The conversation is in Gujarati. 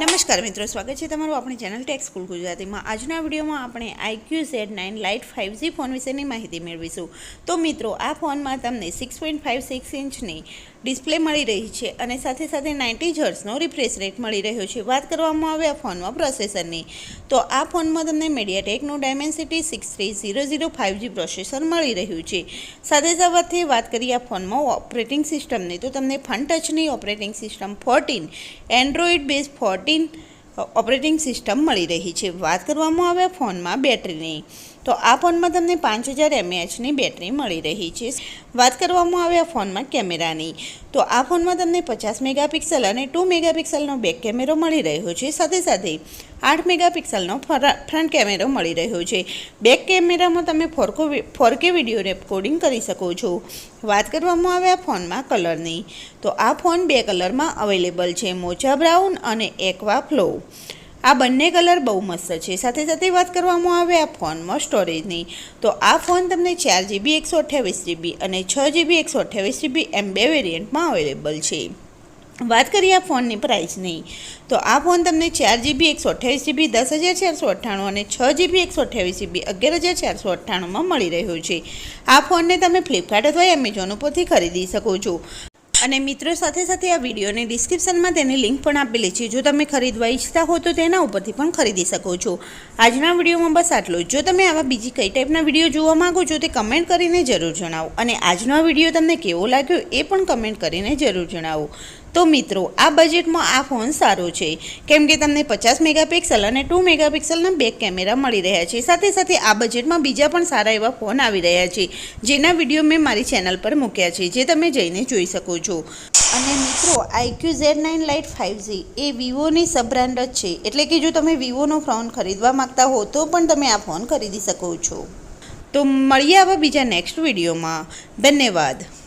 નમસ્કાર મિત્રો, સ્વાગત છે તમારું આપણી ચેનલ ટેક સ્કૂલ ગુજરાતીમાં. આજના વિડીયોમાં આપણે iQOO Z nine lite five G phone વિશેની માહિતી મેળવીશું. તો મિત્રો, આ ફોનમાં તમને સિક્સ પોઈન્ટ ફાઇવ સિક્સ ઇંચની ડિસ્પ્લે મળી રહી છે અને સાથે સાથે નાઇન્ટી હર્ટ્સનો રિફ્રેશ રેટ મળી રહ્યો છે. વાત કરવામાં આવે આ ફોનમાં પ્રોસેસરની, તો આ ફોનમાં તમને મીડિયાટેકનું Dimensity six three zero zero five G processor મળી રહ્યું છે. સાથે સાથે વાત કરીએ આ ફોનમાં ઓપરેટિંગ સિસ્ટમની, તો તમને ફન ટચની operating system fourteen Android base fourteen operating system મળી રહી છે. વાત કરવામાં આવે ફોનમાં બેટરીની તો આ ફોનમાં તમને પાંચ હજાર એમએએચની બેટરી મળી રહી છે. વાત કરવામાં આવે આ ફોનમાં કેમેરાની, તો આ ફોનમાં તમને પચાસ મેગાપિક્સલ અને ટુ મેગાપિક્સલનો બેક કેમેરો મળી રહ્યો છે. સાથે સાથે આઠ મેગાપિક્સલનો ફ્રન્ટ કેમેરો મળી રહ્યો છે. બેક કેમેરામાં તમે ફોરકો ફોરકે વીડિયો રેકોર્ડિંગ કરી શકો છો. વાત કરવામાં આવે આ ફોનમાં કલરની, તો આ ફોન બે કલરમાં અવેલેબલ છે. મોજા બ્રાઉન અને એકવા ફ્લો. આ બંને કલર બહુ મસ્ત છે. સાથે સાથે વાત કરવામાં આવે આ ફોનમાં સ્ટોરેજની, તો આ ફોન તમને ચાર જીબી એકસો અઠ્યાવીસ જીબી અને છ જીબી એકસો અઠ્યાવીસ જીબી એમ બે વેરિયન્ટમાં અવેલેબલ છે. વાત કરીએ આ ફોનની પ્રાઇસની, તો આ ફોન તમને ચાર જીબી એકસો અઠ્યાવીસ જીબી દસ હજાર ચારસો અઠ્ઠાણું અને છ જીબી એકસો અઠ્યાવીસ જીબી અગિયાર હજાર ચારસો અઠ્ઠાણુંમાં મળી રહ્યો છે. આ ફોનને તમે ફ્લિપકાર્ટ અથવા એમેઝોન ઉપરથી ખરીદી શકો છો. અને મિત્રો, સાથે સાથે આ વિડીયોની ડિસ્ક્રિપ્શનમાં તેની લિંક પણ આપેલી છે. જો તમે ખરીદવા ઈચ્છતા હો તો તેના ઉપરથી પણ ખરીદી શકો છો. આજના વિડીયોમાં બસ આટલું જો. તમે આવા બીજી કઈ ટાઈપના વીડિયો જોવા માંગો છો તે કમેન્ટ કરીને જરૂર જણાવો. અને આજનો વીડિયો તમને કેવો લાગ્યો એ પણ કમેન્ટ કરીને જરૂર જણાવો. તો મિત્રો, આ બજેટમાં આ ફોન સારો છે. કેમ કે તમને પચાસ મેગાપિક્સલ અને ટુ મેગાપિક્સલના બેક કેમેરા મળી રહ્યા છે. સાથે સાથે આ બજેટમાં બીજા પણ સારા એવા ફોન આવી રહ્યા છે, જેના વીડિયો મેં મારી ચેનલ પર મૂક્યા છે, જે તમે જઈને જોઈ શકો છો. અને મિત્રો iQOO Z nine lite five G એ વિવોની સબ બ્રાન્ડ જ છે. એટલે કે જો તમે વિવોનો ફોન ખરીદવા માગતા હો, તો પણ તમે આ ફોન ખરીદી શકો છો. તો મળીએ આવા બીજા નેક્સ્ટ વિડીયોમાં ધન્યવાદ.